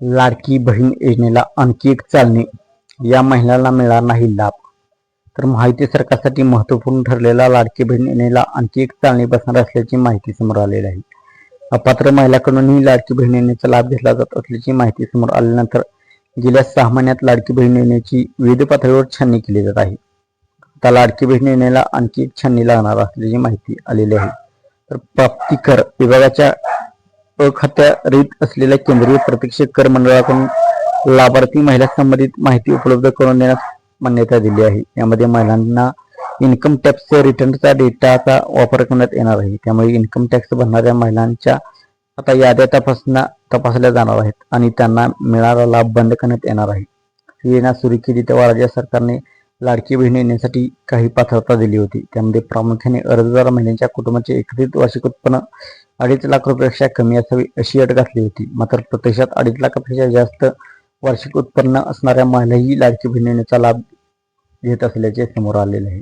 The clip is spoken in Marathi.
लाडकी बहीण योजनेला आणखी एक चालणे या महिलांना मिळणार नाही लाभ. तर माहिती सरकारसाठी महत्त्वपूर्ण ठरलेला लाडकी बहीण योजनेला आणखी एक चालणी बसणार असल्याची माहिती समोर आलेली आहे. अपात्र महिलांकडूनही लाडकी बहीण योजनेचा लाभ घेतला जात असल्याची माहिती समोर आल्यानंतर गेल्या सहा महिन्यात लाडकी बहीण योजनेची विविध पातळीवर छाननी केली जात आहे. आता लाडकी बहीण योजनेला आणखी एक छाननी लागणार असल्याची माहिती आलेली आहे. तर प्राप्तिकर विभागाच्या अखत्यारीत असलेल्या केंद्रीय प्रत्यक्ष कर मंडळाकडून लाभार्थी महिला संबंधित माहिती उपलब्ध करून देण्यास मान्यता दिली आहे. यामध्ये महिलांना इन्कम टॅक्स रिटर्नचा डेटाचा वापर करण्यात येणार आहे. त्यामुळे इन्कम टॅक्स भरणाऱ्या महिलांच्या आता याद्या तपासण्या तपासल्या जाणार आहेत आणि त्यांना मिळणारा लाभ बंद करण्यात येणार आहे. येण्या योजना सुरू केली तेव्हा राज्य सरकारने लाडकी बहीण येण्यासाठी काही पात्रता दिली होती. त्यामध्ये प्रामुख्याने अर्जदार महिलांच्या कुटुंबाचे एकत्रित वार्षिक उत्पन्न अडीच लाख रुपयापेक्षा कमी असावी अशी अट घातली होती. मात्र प्रत्यक्षात अडीच लाखापेक्षा जास्त वार्षिक उत्पन्न असणाऱ्या महिलाही लाडकी बहिणीचा लाभ घेत असल्याचे समोर आलेले आहे.